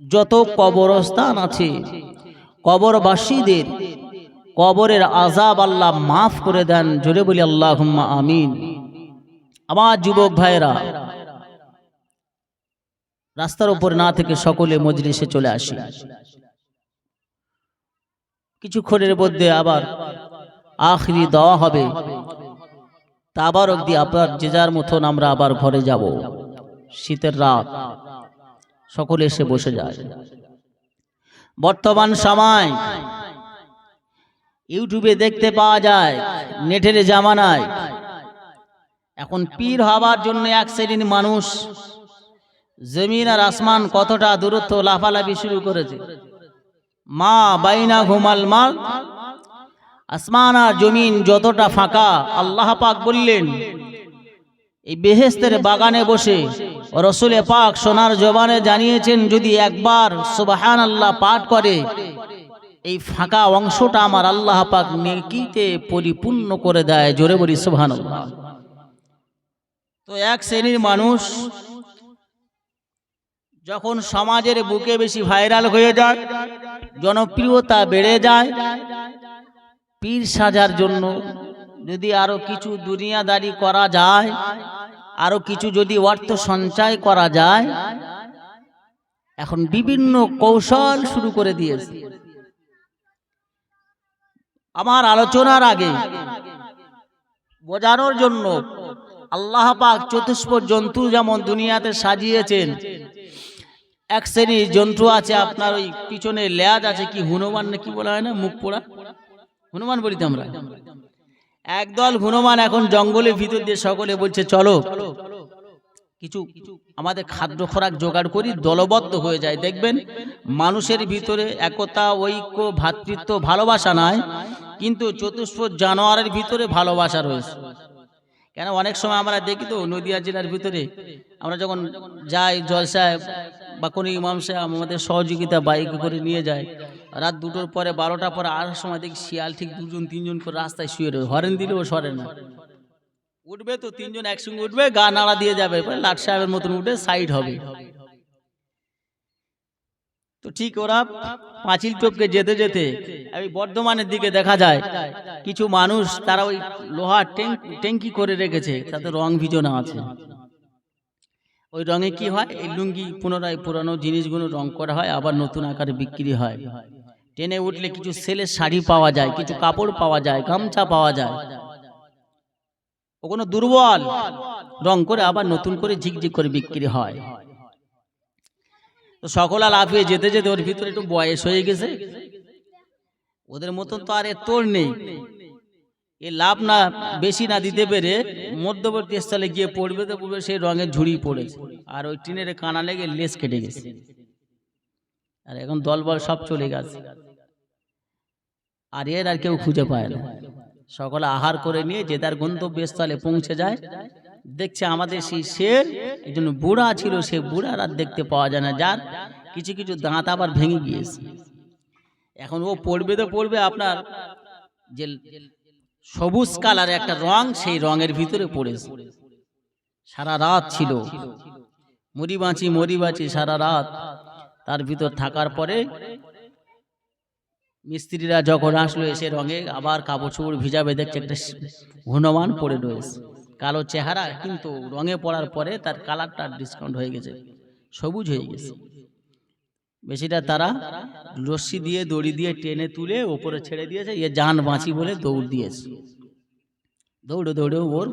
যত কবরস্থান আছে, কবরবাসীদের কবরের আজাব আল্লাহ মাফ করে দেন, জোরে বলি আল্লাহ আমিন। আমার যুবক ভাইরা রাস্তার উপর না থেকে সকলে মজলিসে চলে আসি। কিছুক্ষণের মধ্যে আবার আখরি দেওয়া হবে। তা আবার অব্দি আপনার যে যার মতন আমরা আবার ঘরে যাব। শীতের রাত। সকলে এসে বসে যায়। বর্তমান সময় ইউটিউবে দেখতে পাওয়া যায় নেটের জামানায়। এখন পীর হবার জন্য এক শ্রেণির মানুষ জমিন আর আসমান কতটা দূরত্ব লাফালাফি শুরু করেছে। মা বাইনা ঘুমাল মাল আসমান আর জমিন যতটা ফাঁকা আল্লাহ পাক বললেন এই বেহেস্তের বাগানে বসে রসুলে পাক সোনার জবানে জানিয়েছেন, যদি একবার সুবাহান আল্লাহ পাঠ করে, এই ফাঁকা অংশটা আমার আল্লাহ পাক নেকিতে পরিপূর্ণ করে দেয়। জোরে বলি সুবহান আল্লাহ তো এক শ্রেণির মানুষ যখন সমাজের বুকে বেশি ভাইরাল হয়ে যায়, জনপ্রিয়তা বেড়ে যায়, পীর সাজার জন্য যদি আরও কিছু দুনিয়াদারি করা যায়, আরও কিছু যদি অর্থ সঞ্চয় করা যায়, এখন বিভিন্ন কৌশল শুরু করে দিয়েছে। আমার আলোচনার আগে বোঝানোর জন্য আল্লাহ পাক চতুষ্প জন্তু যেমন দুনিয়াতে সাজিয়েছেন, এক শ্রেণির জন্তু আছে আপনার ওই পিছনে লেজ আছে কি, হনুমান না কি বলা হয় না, মুখ পোড়া? হনুমান বলি তো আমরা। একদল হনুমান এখন জঙ্গলের ভিতর দিয়ে সকলে বলছে, চলো, কিছু আমাদের খাদ্য খোরাক জোগাড় করি, দলবদ্ধ হয়ে যায়। দেখবেন, মানুষের ভিতরে একতা, ঐক্য ভ্রাতৃত্ব ভালোবাসা নাই, কিন্তু চতুষ্প জানোয়ারের ভিতরে ভালোবাসা রয়েছে। কেন? অনেক সময় আমরা দেখি তো, নদিয়া জেলার ভিতরে আমরা যখন যাই, জলসায় বা কোনো ইমাম সাহেব আমাদের সহযোগিতা বাইক করে নিয়ে যায় রাত দুটোর পরে বারোটা পরে আসার সময় দেখি শিয়াল ঠিক দুজন, তিনজন করে রাস্তায় শুয়ে রয়েছে। হরেন দিলেও সরে না। উঠবে তো, তিনজন একসঙ্গে উঠবে, গা নাড়া দিয়ে যাবে। লাট সাহেবের মতন উঠে সাইড হবে। তো ঠিক ওরা পাঁচিল টপকে যেতে যেতে এই বর্ধমানের দিকে দেখা যায়, কিছু মানুষ তারা ওই লোহার ট্যাঙ্কি করে রেখেছে, তাতে রং ভিজনা আছে। ওই রঙে কি হয়? এই লুঙ্গি পুনরায় পুরানো জিনিসগুলো রং করা হয়, আবার নতুন আকারে বিক্রি হয়। ট্রেনে উঠলে কিছু সেলের শাড়ি পাওয়া যায়, কিছু কাপড় পাওয়া যায়, গামছা পাওয়া যায়। ওগুলো দুর্বল। রং করে আবার নতুন করে ঝিকঝিক করে বিক্রি হয়। তো সকলা লাফিয়ে যেতে যেতে ওর ভিতরে একটু বয়স হয়ে গেছে। ওদের মতন তো আর এ তোর নেই। এ লাভ না, বেশি না দিতে পেরে মধ্যবর্তী স্থলে গিয়ে পড়বে তো পড়বে সেই রঙের ঝুড়ি পড়েছে আর ওই টিনের কানা লেগে লেস কেটে গেছে। আর এখন দলবল সব চলে গেছে। আর এর আর কেউ খুঁজে পায় না। সকলে আহার করে নিয়ে যে তার গন্তব্যস্থলে পৌঁছে যায়, দেখছে আমাদের সেই শের একজন বুড়া ছিল সে বুড়ার আর দেখতে পাওয়া যায় না। যার কিছু কিছু দাঁত আবার ভেঙে গিয়েছে। এখন ও পড়বে তো পড়বে আপনার যে সবুজ কালার একটা রং, সেই রঙের ভিতরে পড়েছে। সারা রাত ছিল। মরি বাঁচি মরি বাঁচি, সারা রাত। তার ভিতর থাকার পরে মিস্ত্রিরা যখন আসলো এসে রঙে আবার কাপড় চোপড় ভিজাবে দেখছে একটা হনুমান পড়ে রয়েছে। কালো চেহারা কিন্তু রঙে পড়ার পরে তার কালারটা ডিসকাউন্ট হয়ে গেছে সবুজ হয়ে গেছে। বেশিটা তারা রশ্মি দিয়ে দড়ি দিয়ে টেনে তুলে ওপরে ছেড়ে দিয়েছে ইয়ে জান বাঁচি বলে দৌড় দিয়েছে। দৌড়ে দৌড়ে ওর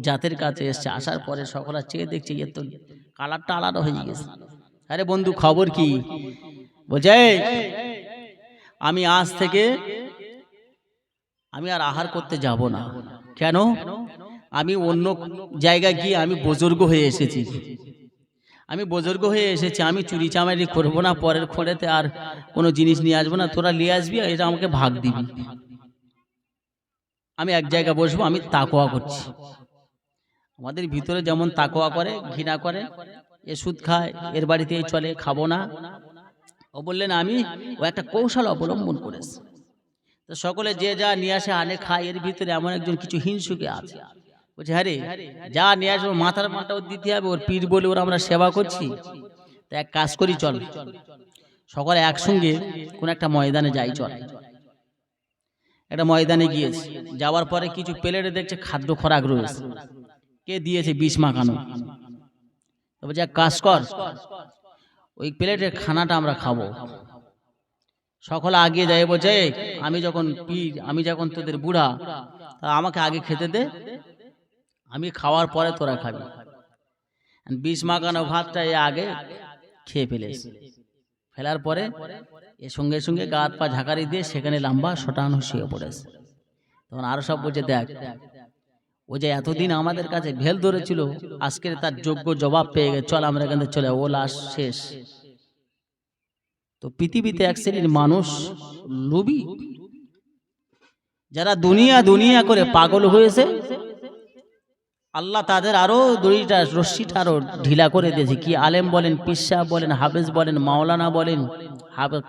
জাতের কাছে এসছে আসার পরে সকলা চেয়ে দেখছে ইয়ে তো কালারটা আলাদা হয়ে গেছে। আরে বন্ধু খবর কি? "এই, আমি আজ থেকে আমি আর আহার করতে যাব না। কেন? আমি অন্য জায়গায় গিয়ে আমি বুজুর্গ হয়ে এসেছি। আমি বুজুর্গ হয়ে এসেছি, আমি চুরি চামারি করব না, পরের খোঁড়েতে আর কোনো জিনিস নিয়ে আসব না, তোরা নিয়ে আসবি এটা আমাকে ভাগ দিবি। আমি এক জায়গায় বসবো, আমি তাকোয়া করছি। আমাদের ভিতরে যেমন তাকোয়া করে, ঘৃণা করে, এ সুদ খায়, এর বাড়িতেই চলে, খাব না। ও বললেন, আমি ও একটা কৌশল অবলম্বন করেছে। তো সকলে যে যা নিয়ে আসে আনে খায়, এর ভিতরে এমন একজন কিছু হিংসুকে আছে। বলছে হ্যাঁ যা নিয়ে আসব মাথার মালটা ওর দিতে হবে, ওর পীর বলে ওর আমরা সেবা করছি। তা এক কাজ করি, চল। সকলে একসঙ্গে কোন একটা ময়দানে যাই, চল। একটা ময়দানে গিয়েছে। যাওয়ার পরে কিছু প্লেটে দেখছে খাদ্য খোরাক রয়েছে। কে দিয়েছে? বিষ মাখানো। তবে যা কাজ কর। ওই প্লেটের খানাটা আমরা খাব। সকলে আগে যায়, বলছে আমি যখন পীর, আমি যখন তোদের বুড়া, তা আমাকে আগে খেতে দে, আমি খাওয়ার পরে তোরা খাবি। বিষ মাখানো ভাতটা এ আগে খেয়ে ফেলেছে। ফেলার পরে এর সঙ্গে সঙ্গে গা হাত পা ঝাঁকারি দিয়ে সেখানে লম্বা শটানো শুয়ে পড়েছে। তখন আরও সব বলছে, দেখ ও যে এতদিন আমাদের কাছে ভেল ধরেছিল আজকে তার যোগ্য জবাব পেয়ে গেছে। চল আমরা এখান চলে ও লাশ শেষ। তো পৃথিবীতে এক শ্রেণির মানুষ লোভী যারা দুনিয়া দুনিয়া করে পাগল হয়েছে, আল্লাহ তাদের আরও দড়িটা রশ্মিটা আরও ঢিলা করে দিয়েছে। কি আলেম বলেন পিসা বলেন, হাফেজ বলেন, মাওলানা বলেন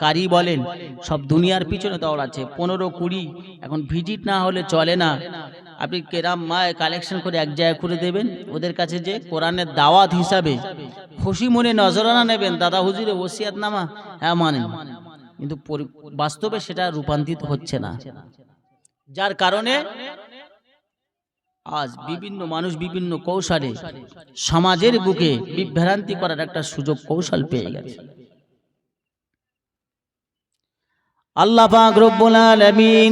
কারি বলেন, সব দুনিয়ার পিছনে দৌড়াচ্ছে। পনেরো কুড়ি, এখন ভিজিট না হলে চলে না। আপনি কেরাম মায় কালেকশন করে এক জায়গায় করে দেবেন। ওদের কাছে যে কোরআনের দাওয়াত হিসাবে খুশি মনে নজরানা নেবেন। দাদা হুজুরে, ওসিয়াত নামা? হ্যাঁ মানেন। কিন্তু বাস্তবে সেটা রূপান্তরিত হচ্ছে না। যার কারণে আজ বিভিন্ন মানুষ বিভিন্ন কৌশলে সমাজের বুকে বিভ্রান্তি করার একটা সুযোগ কৌশল পেয়ে গেছে। আল্লাহ পাক রব্বুল আলামিন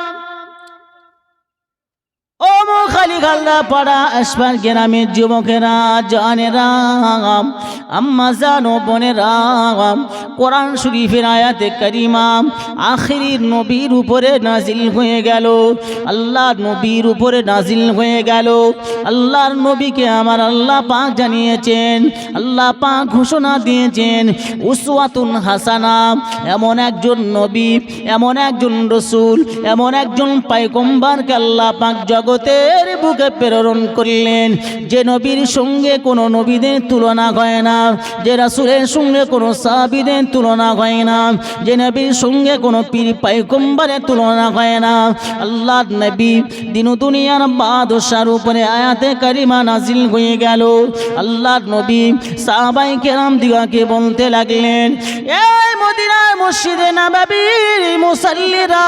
গাল্লা পাড়া আসবার গ্রামের যুবকেরা জানেরা আম্মা জানো বোনেরা, কোরআন শরীফের আয়াতে করিমা আখিরির নবীর উপরে নাজিল হয়ে গেল। আল্লাহর নবীর উপরে নাজিল হয়ে গেল। আল্লাহর নবীকে আমার আল্লাহ পাক জানিয়েছেন, আল্লাহ পাক ঘোষণা দিয়েছেন, উসওয়াতুন হাসানা, এমন একজন নবী, এমন একজন রসুল, এমন একজন পাইকম্বারকে আল্লাহ পাক জগতের বুকে প্রেরণ করলেন। যে নবীর সঙ্গে কোনো নবীদের তুলনা হয় না, যে রাসুলের সঙ্গে কোনো সাহাবিদের তুলনা হয় না, যে নবীর সঙ্গে কোনো পীর পাইকম্বারের তুলনা হয় না। আল্লাহ নবী দিন দুনিয়ার বাদশার উপরে আয়াতে কারিমা নাজিল হয়ে গেল। আল্লাহ নবী সাহাবাই কেরাম দিগাকে বলতে লাগলেন, এই মদিনার মসজিদে নাবাবির মুসাল্লিরা,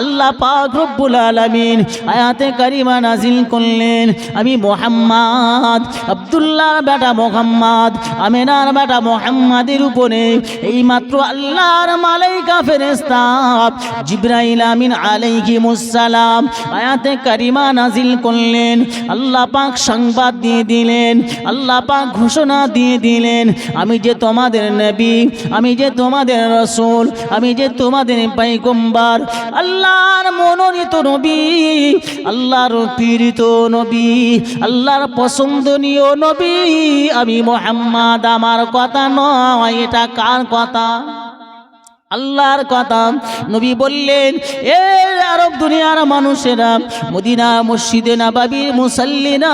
আল্লাহ পাক রব্বুল আলামিন আয়াতে কারিমা নাজিল করলেন। আমি মোহাম্মদ আব্দুল্লাহর বেটা মোহাম্মদ, আমেনার বেটা মোহাম্মদের উপরে এই মাত্র আল্লাহর মালাইকা ফেরেস্তা জিব্রাইল আমিন আলাইহি মুসালাম আয়াতে কারিমা নাজিল করলেন। আল্লাহ পাক সংবাদ দিয়ে দিলেন, আল্লাহ পাক ঘোষণা দিয়ে দিলেন, আমি যে তোমাদের নবী, আমি যে তোমাদের রসুল, আমি যে তোমাদের পাইগম্বার আল্লাহর মনোনীত নবী, আল্লাহর পীড়িত নবী আল্লাহর পছন্দনীয় নবী। আমি মোহাম্মদ আমার কথা নয় এটা কার কথা? আল্লাহর কথা। নবী বললেন, এ আরব দুনিয়ার মানুষেরা, মদিনা, মসজিদে নাবাবির মুসাল্লিনা,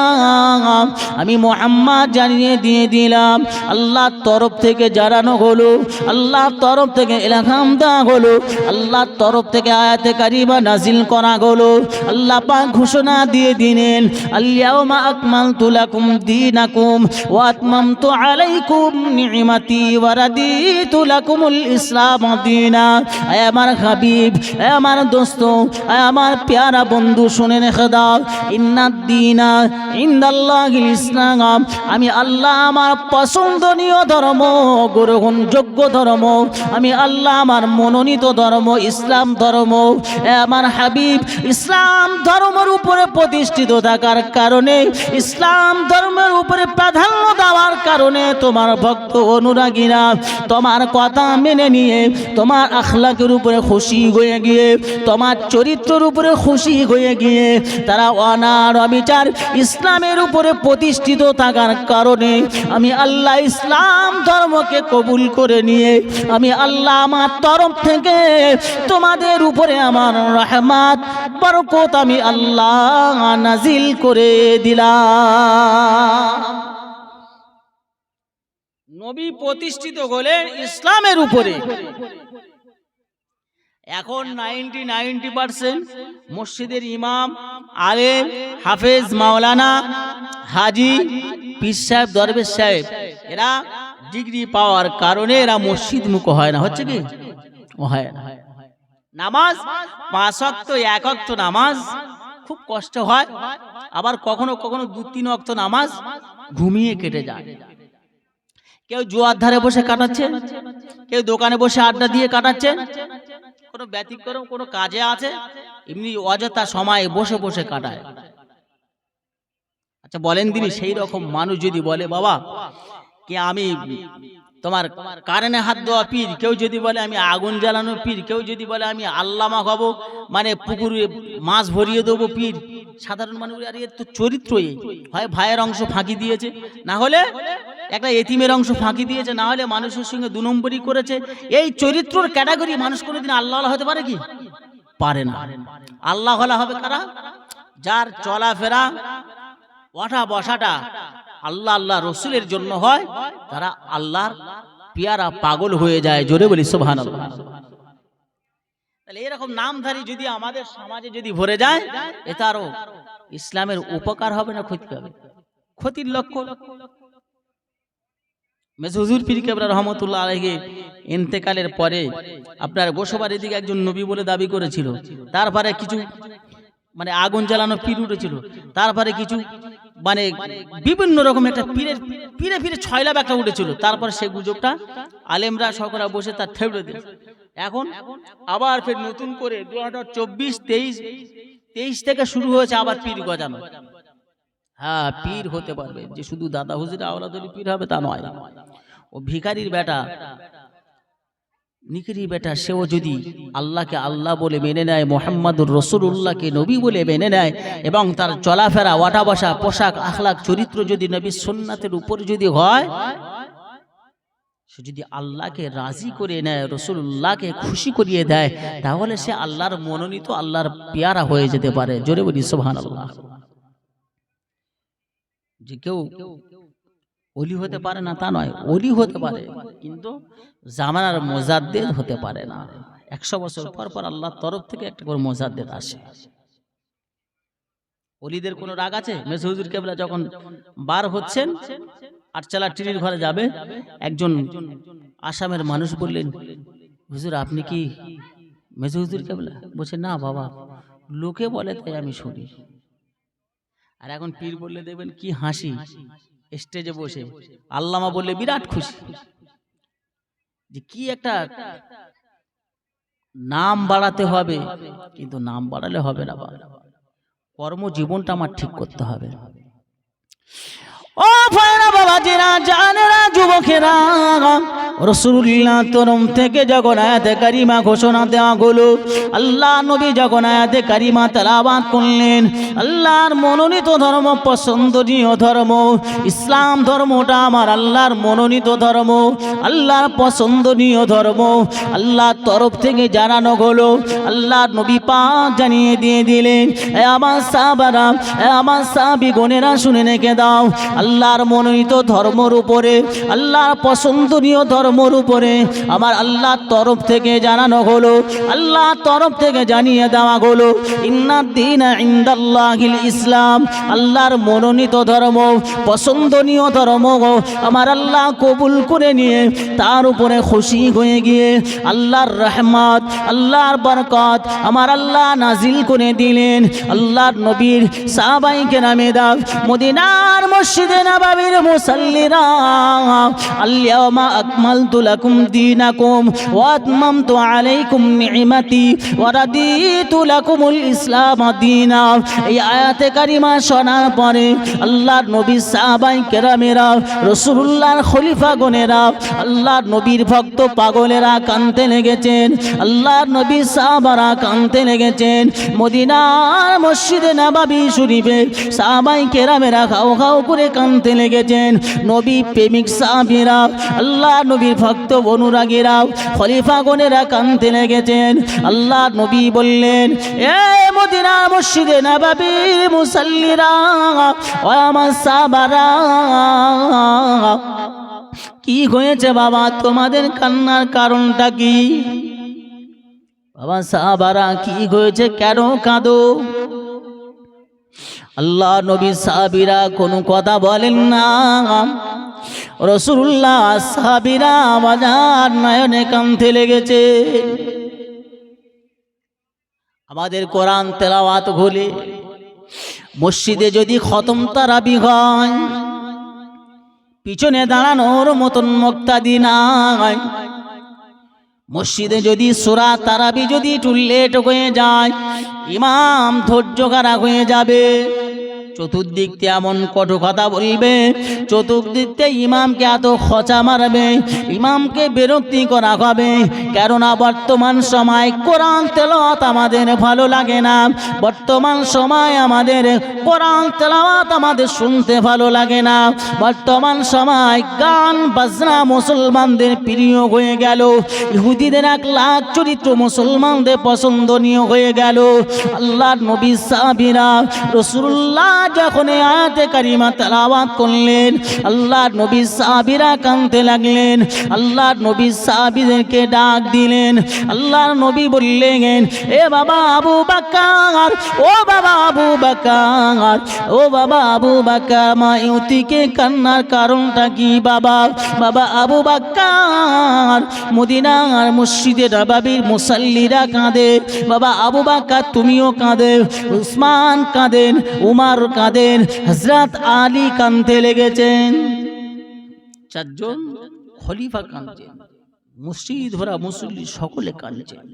আমি মোহাম্মদ জানিয়ে দিয়ে দিলাম, আল্লাহর তরফ থেকে জানানো হলো, আল্লাহর তরফ থেকে এলাকাম দেওয়া হলো, আল্লাহর তরফ থেকে আয়াতে কারিমা নাজিল করা হলো, আল্লাহ পাক ঘোষণা দিয়ে দিলেন আল্লাহুম্মা আকমালতু লাকুম দীনাকুম ওয়া আতমামতু আলাইকুম নি'মাতি ওয়া রাদিতু লাকুমুল ইসলাম দীনা আয় আমার হাবিব, আয় আমার দোস্ত, আয় আমার প্যারা বন্ধু শুনে রেখে দাও ইন্নাদ দীনা ইন্দাল্লাহিল ইসলাম। আমি আল্লাহ আমার পছন্দনীয় ধর্ম, গ্রহণযোগ্য ধর্ম। আমি আল্লাহ আমার মনোনীত ধর্ম, ইসলাম ধর্ম। আমার হাবিব, ইসলাম ধর্মের উপরে প্রতিষ্ঠিত থাকার কারণে, ইসলাম ধর্মের উপরে প্রাধান্য দেওয়ার কারণে তোমার ভক্ত অনুরাগীরা তোমার কথা মেনে নিয়ে তোমার আখলাকের উপরে খুশি হয়ে গিয়ে, তোমার চরিত্রের উপরে খুশি হয়ে গিয়ে, তারা অনার অবিচার ইসলামের উপরে প্রতিষ্ঠিত থাকার কারণে আমি আল্লাহ ইসলাম ধর্মকে কবুল করে নিয়ে, আমি আল্লাহ আমার তরফ থেকে তোমাদের উপরে আমার রহমাত, বরকত আমি আল্লাহ নাজিল করে দিলাম। নবী প্রতিষ্ঠিত হলেন ইসলামের উপরে। এখন নাইনটি নাইনটি পার্সেন্ট মসজিদের ইমাম আলেম হাফেজ মাওলানা হাজি পীর সাহেব, দরবেশ সাহেব, এরা ডিগ্রি পাওয়ার কারণে এরা মসজিদ মুখ হয় না, হচ্ছে কি? হয় নামাজ পাঁচ অক্ত এক অক্ত নামাজ খুব কষ্ট হয়, আবার কখনো কখনো দু তিন অক্ত নামাজ ঘুমিয়ে কেটে যায়। কেউ জোয়ার ধারে বসে কাটাচ্ছে, কেউ দোকানে বসে আড্ডা দিয়ে কাটাচ্ছে। কোনো ব্যতিক্রম, কোনো কাজে আছে? এমনি অযথা সময় বসে বসে কাটায়। আচ্ছা বলেন তিনি সেই রকম মানুষ যদি বলে, বাবা, কে আমি তোমার কারেনে হাত দেওয়া পীর। কেউ যদি বলে, আমি আগুন জ্বালানো পীর। কেউ যদি বলে, আমি আল্লামা হব। মানে পুকুরে মাছ ভরিয়ে দেবো পীর। সাধারণ মানুষ আর, এর তো চরিত্র এই। হয় ভাইয়ের অংশ ফাঁকি দিয়েছে। না হলে একটা এতিমের অংশ ফাঁকি দিয়েছে। না হলে মানুষের সঙ্গে দু নম্বরই করেছে। এই চরিত্রর ক্যাটাগরি মানুষ কোনোদিন আল্লাহ হতে পারে কি? পারে না। আল্লাহ হবে কারা? যার চলাফেরা ওঠা বসাটা আল্লাহ আল্লাহ রসুলের জন্য হয়, তারা আল্লাহর পিয়ারা পাগল হয়ে যায়, জোরে বলি সোভান তাহলে এরকম নামধারী যদি আমাদের সমাজে যদি ভরে যায় এটা আরও ইসলামের উপকার হবে না ক্ষতি হবে? ক্ষতির লক্ষ্য মেজহুজুর পীর কেবরা রহমতুল্লাহ আলহী ইন্তেকালের পরে আপনার বসবার এদিকে একজন নবী বলে দাবি করেছিল। তারপরে কিছু মানে আগুন জ্বালানো পীর উঠেছিল। তারপরে কিছু মানে বিভিন্ন রকম একটা পীরের, পীরে ফিরে ছয় লাভ একটা উঠেছিল। তারপরে সেই গুজবটা আলেমরা সকরা বসে তার ঠেবড়ে দিল। এখন আবার ফের নতুন করে দু হাজার চব্বিশ, তেইশ তেইশ থেকে শুরু হয়েছে আবার পীর গজানো। হ্যাঁ পীর হতে পারবে। যে শুধু দাদা হুজুর আওলাদলি পীর হবে তা নয়। ও ভিখারির বেটা নিকিরি বেটা, সেও যদি আল্লাহকে আল্লাহ বলে মেনে নেয়, মোহাম্মদুর রসুল্লাহকে নবী বলে মেনে নেয়, এবং তার চলাফেরা ওয়াটা বসা পোশাক, আখলাক, চরিত্র যদি নবী সুন্নাতের উপর যদি হয়, সে যদি আল্লাহকে রাজি করে নেয় রসুল্লাহকে খুশি করিয়ে দেয়, তাহলে সে আল্লাহর মনোনীত, আল্লাহর পেয়ারা হয়ে যেতে পারে। জোরে বলি সোহান আল্লাহ যে কেউ অলি হতে পারে না তা নয় অলি হতে পারে। কিন্তু জামানার মোজাদ্দেদ হতে পারে না। একশো বছর পর পর আল্লাহর তরফ থেকে একটা করে মোজাদ্দেদ আসে। অলিদের কোনো রাগ আছে? মেসহুজুর কেবলা যখন বার হচ্ছেন আটচালা টিনির ঘরে যাবে একজন আসামের মানুষ বললেন হুজুর আপনি কি মেসহুজুর কেবলা? বলছে না বাবা লোকে বলে তাই আমি শুনি। আর এখন পীর বললে দেবেন কি হাসি। স্টেজে বসে। আল্লামা বললে বিরাট খুশি। যে কি একটা নাম বাড়াতে হবে কিন্তু নাম বাড়ালে হবে না কর্মজীবনটা আমার ঠিক করতে হবে। ও ভাইরা বাবাজিরা জানেরা যুবকেরা রসুল্লাহ তরম থেকে যখন আয়াতে কারিমা ঘোষণা দেওয়া হলো, আল্লাহ নবী যখন আয়াতে কারিমা তালাবাদ করলেন, আল্লাহর মনোনীত ধর্ম পছন্দনীয় ধর্ম, ইসলাম ধর্মটা আমার আল্লাহর মনোনীত ধর্ম, আল্লাহর পছন্দনীয় ধর্ম, আল্লাহর তরফ থেকে জানানো হলো, আল্লাহ নবী পা জানিয়ে দিয়ে দিলেন, এ আমার সাহাবারা, এ আমার সাহাবি গণেরা শুনে রেখে দাও, আল্লাহর মনোনীত ধর্মর উপরে, আল্লাহর পছন্দনীয় ধর্মর উপরে আমার আল্লাহর তরফ থেকে জানানো হলো আল্লাহর তরফ থেকে জানিয়ে দেওয়া হলো ইন্নাদ দিন ইসলাম আল্লাহর মনোনীত ধর্ম, পছন্দনীয় ধর্ম, আমার আল্লাহ কবুল করে নিয়ে তার উপরে খুশি হয়ে গিয়ে আল্লাহর রহমত, আল্লাহর বরকত আমার আল্লাহ নাজিল করে দিলেন। আল্লাহর নবীর সাহাবাইকে নামে দাও, মদিনার মসজিদে নববীর মুসাল্লিরা আল্লিয়ামা আকমালতু লাকুম দীনাকুম ওয়া আতমামতু আলাইকুম নি'মাতি ওয়া রাদিতু লাকুমুল ইসলাম দীনা এই আয়াতে কারিমা শোনার পরে আল্লাহর নবী সাহাবাই কেরামেরা রসুল্লাহর খলিফা গনেরা আল্লাহর নবীর ভক্ত পাগলেরা কানতে লেগেছেন। আল্লাহর নবী সাহাবারা কানতে লেগেছেন। মদিনার মসজিদে নবাবি শরীফে সাহাবাই কেরামেরা খাও খাও করে কানতে লেগেছেন। নবী প্রেমিক সাহাবিরা আল্লাহ নবীর ভক্ত অনুরাগীরা খলিফা গনেরা কানতে লেগেছেন। আল্লাহ নবী বললেন, এ মদিনা মসজিদে নবাবির মুসাল্লিরা আমার সাহাবারা, কি হয়েছে বাবা? তোমাদের কান্নার কারণটা কি? বাবা, সাহাবারা, কি হয়েছে? কেন কাঁদো? আল্লাহ নবী সাহাবিরা কোনো কথা বলেন না। রসুল্লাহ সাহাবিরা বাজার নয়নে কান্তে লেগেছে। আমাদের কোরআন তেলাওয়াত ভুলে মসজিদে যদি খতম তারাবি হয়, পিছনে দাঁড়ানোর মতন মুক্তাদি নাই। মসজিদে যদি সোরা তারাবি যদি একটু হয়ে যায়, ইমাম ধৈর্য কারা হয়ে যাবে। চতুর্দিক দিয়ে এমন কঠো কথা বলবে চতুর্দিক দিয়ে ইমামকে এত খচা মারবে, ইমামকে বিরক্তি করা হবে। কেননা বর্তমান সময় কোরআন তেলাওয়াত আমাদের ভালো লাগে না। বর্তমান সময় আমাদের কোরআন তেলাওয়াত আমাদের শুনতে ভালো লাগে না। বর্তমান সময় গান, বাজনা মুসলমানদের প্রিয় হয়ে গেল। ইহুদিদের এক লাখ চরিত্র মুসলমানদের পছন্দনীয় হয়ে গেল। আল্লাহ নবী সাহাবিরা, রসুল্লাহ যখন আয়াতে কারিমা তেলাওয়াত করলেন, আল্লাহ নবী সাহাবিরা কানতে লাগলেন, আল্লাহ নবী সাহাবিদেরকে ডাক দিলেন, আল্লাহ নবী বললেন, এ বাবা আবু বাকার ও বাবা আবু বাকার ও বাবা আবু বাকার মা ইউতিকে কান্নার কারণটা কি বাবা? বাবা আবু বাকার মদিনার মসজিদে নবাবির মুসাল্লিরা কাঁদে। বাবা আবু বাকার তুমিও কাঁদে, উসমান কাঁদেন, উমার কাঁদেন হজরত আলী কাঁদতে লেগেছেন। চারজন খলিফা কাঁদছেন মসজিদ ভরা মুসল্লি সকলে কাঁদছেন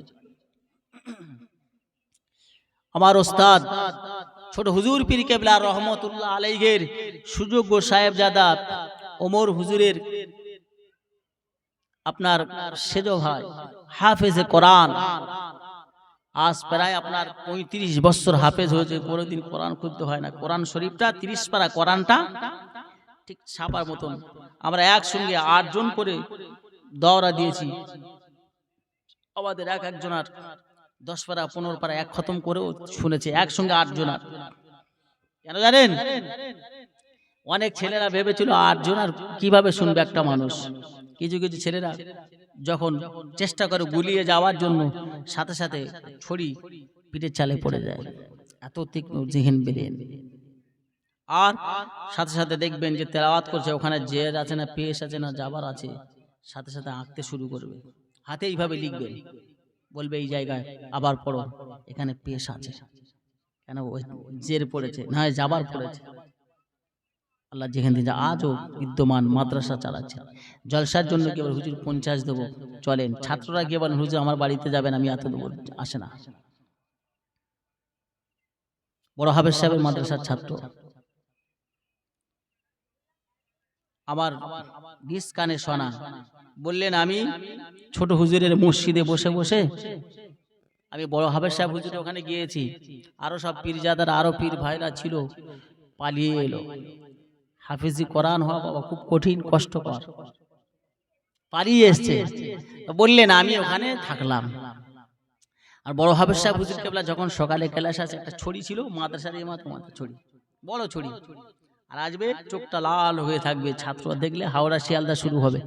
আমার ওস্তাদ, ছোট হুজুর পীর কেবলা রহমতুল্লাহ আলাইগের সুযোগ্য সাহেবজাদা ওমর হুজুরের আপনার সেজ ভাই, হাফেজে কোরআন আজ প্রায় আপনার পঁয়ত্রিশ বছর হাফেজ হয়েছে, কোনোদিন কোরআন খুলতে হয় না। কোরআন শরীফটা তিরিশ পারা কোরআনটা ঠিক ছাপার মতন। আমরা একসঙ্গে আটজন করে দৌড়া দিয়েছি। আমাদের এক একজনার দশ পারা, পনেরো পারা এক খতম করেও শুনেছে, একসঙ্গে আটজন আর। কেন জানেন? অনেক ছেলেরা ভেবেছিল আটজন আর কীভাবে শুনবে একটা মানুষ। কিছু কিছু ছেলেরা যখন চেষ্টা করে গুলিয়ে যাওয়ার জন্য সাথে সাথে ছড়ি পিঠের চালে পড়ে যায়। এত তীক্ষ্ণ জিহিন বেরিয়ে আর সাথে সাথে দেখবেন যে তেলাওয়াত করছে, ওখানে জের আছে না, পেশ আছে না যাবার আছে। সাথে সাথে আঁকতে শুরু করবে। হাতে এইভাবে লিখবেন বলবে, এই জায়গায় আবার পড়ো, এখানে পেশ আছে। কেন? জের পড়েছে, না যাবার পড়েছে। আল্লাহ যেখান থেকে আজও বিদ্যমান মাদ্রাসা চালাচ্ছে। জলসার জন্য কি আবার হুজুর পঞ্চাশ দেবো? চলেন, ছাত্ররা গিয়ে বলেন, হুজুর, আমার বাড়িতে যাবেন, আমি এত দেবো। আসে না। বড় হাবের সাহেবের মাদ্রাসার ছাত্র। আমার নিজ কানে শোনা বললেন, আমি ছোট হুজুরের মসজিদে বসে বসে আমি বড় হাবের সাহেব হুজুরের ওখানে গিয়েছি। আরও সব পীরজাদার, আরও পীর ভাইরা ছিল, পালিয়ে এলো। হাফিজি কোরআন হওয়া বাবা খুব কঠিন, কষ্টকর। পালিয়ে এসছে। বললেন, আমি ওখানে থাকলাম। আর বড় হাফেজ সাহেব কেবলা যখন সকালে ক্লাস আছে একটা ছড়ি ছিল, মাদ্রাসার এই মাত্র মাত্র ছড়ি। বড় ছড়ি। আর আসবে চোখটা লাল হয়ে থাকবে ছাত্র দেখলে হাওড়া শিয়ালদা শুরু হবে।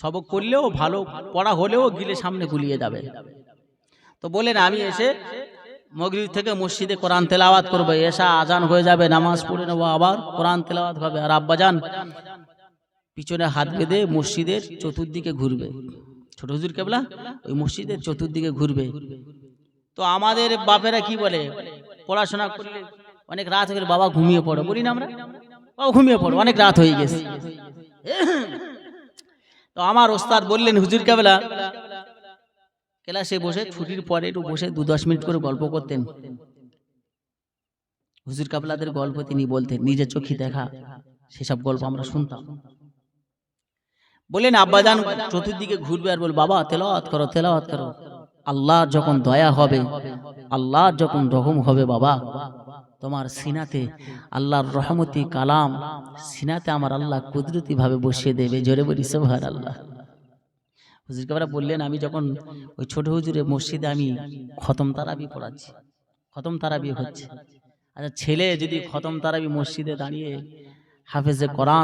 সবক করলেও ভালো, পড়া হলেও গিলে সামনে গুলিয়ে যাবে। তো বলেন আমি এসে মগরিব থেকে মসজিদে কোরআন তেলাওয়াত করবে, এসা আজান হয়ে যাবে, নামাজ পড়ে নেব আবার কোরআন তেলাওয়াত হবে। আর আব্বাজান পিছনে হাত বেঁধে মসজিদের চতুর্দিকে ঘুরবে। ছোট হুজুর কেবলা? ওই মসজিদের চতুর্দিকে ঘুরবে। তো আমাদের বাপেরা কি বলে? পড়াশোনা করলে অনেক রাত হয়ে গেলে বাবা ঘুমিয়ে পড়ো, বলি না আমরা? ও ঘুমিয়ে পড়ো, অনেক রাত হয়ে গেছে। তো আমার ওস্তাদ বললেন, হুজুর কাবেলা ক্লাসে বসে ছুটির পরে একটু বসে দু দশ মিনিট করে গল্প করতেন। হুজুর কাবলাদের গল্প তিনি বলতেন নিজের চোখে দেখা সেসব গল্প আমরা শুনতাম। বলেন আব্বাজান চতুর্দিকে ঘুরবে আর বল বাবা তেলাওয়াত করো তেলাওয়াত করো। আল্লাহ যখন দয়া হবে আল্লাহ যখন রহম হবে বাবা তোমার সিনাতে আল্লাহর রহমতি কালাম সিনাতে আমার আল্লাহ কুদরতি ভাবে বসিয়ে দেবে। জোরে বলি সোভার আল্লাহ হুজুর কাবরা বললেন, আমি যখন ওই ছোট হুজুরে মসজিদে আমি খতম তারাবি পড়াচ্ছি, খতম তারাবি হচ্ছে। আচ্ছা ছেলে যদি খতম তারাবি মসজিদে দাঁড়িয়ে হাফেজে কোরআন